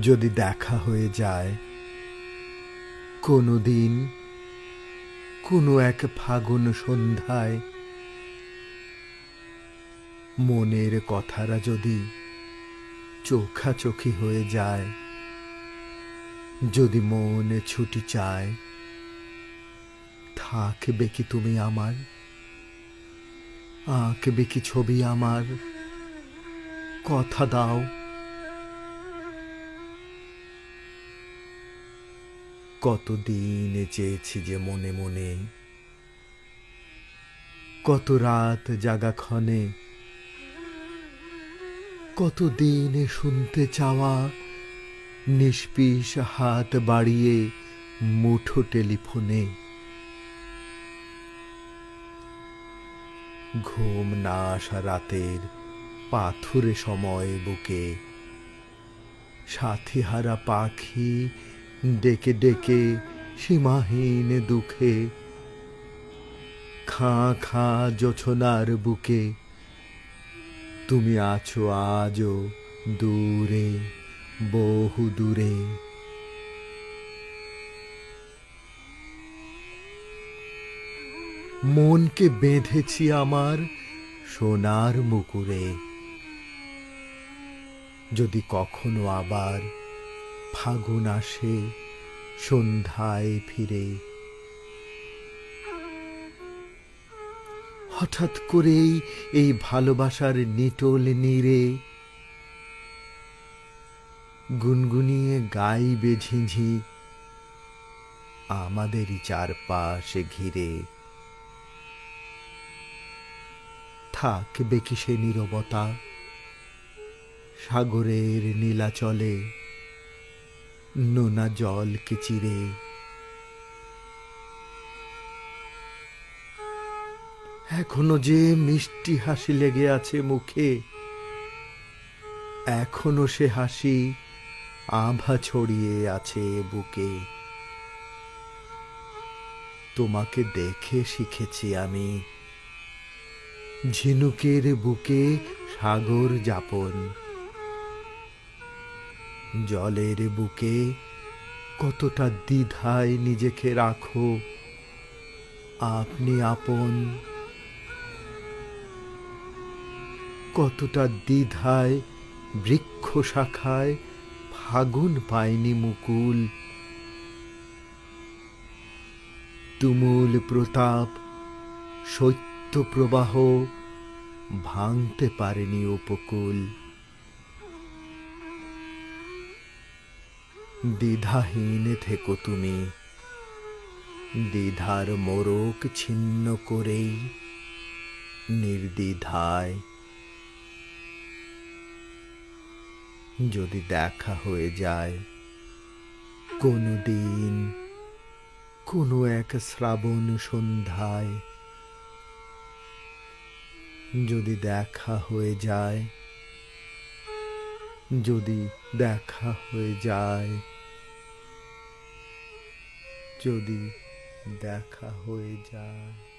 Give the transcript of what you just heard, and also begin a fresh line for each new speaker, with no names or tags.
যদি দেখা হয়ে যায় কোনো দিন কোনো এক ফাগুন সন্ধ্যায় মনের কথারা যদি চোখাচোখি হয়ে যায়, যদি মন ছুটি চায়, থাকবে কি তুমি আমার? আঁকবে কি ছবি আমার? কথা দাও। কতদিন চেয়েছি যে মনে মনে। কত রাত জাগা ক্ষণে কতদিন শুনতে চাওয়া। নিষ্পিস হাত বাড়িয়ে মুঠো টেলিফোনে। ঘুম না আসা রাতের পাথুরে সময় বুকে। সাথীহারা পাখি ডেকে ডেকে সীমাহীন দুঃখে। খাঁ খাঁ জোছনার বুকে, তুমি আছো আজও দূরে, বহু দূরে। মনকে বেঁধেছি আমার সোনার মুকুরে, যদি কখনো আবার ফাগুন আসে, সন্ধ্যায় ফিরে। হঠাৎ করেই এই ভালোবাসার নিটোল নিরে গুনগুনিয়ে গাইবে ঝিঝি আমাদেরই চারপাশে ঘিরে। থাকবে কি সে নীরবতা? সাগরের নীলাচলে নোনা জলকে চিরে? এখনও যে মিষ্টি হাসি লেগে আছে মুখে, এখনও সে হাসি আভা ছড়িয়ে আছে বুকে। তোমাকে দেখে শিখেছি আমি ঝিনুকের বুকে সাগর যাপন। জলের বুকে কতটা দ্বিধায় নিজেকে রাখো। আপনি আপন। কতটা দ্বিধায় বৃক্ষ শাখায় ফাগুন পায়নি মুকুল। তুমুল প্রতাপ শৈত্য প্রবাহ ভাঙতে পারেনি উপকূল। দ্বিধাহীন থেকো তুমি। দ্বিধার মোরক ছিন্ন করেই নির্দ্বিধায়। যদি দেখা হয়ে যায় কোনো দিন কোনো এক শ্রাবণ সন্ধ্যায়। যদি দেখা হয়ে যায়, যদি দেখা হয়ে যায় যদি দেখা হয়ে যায়।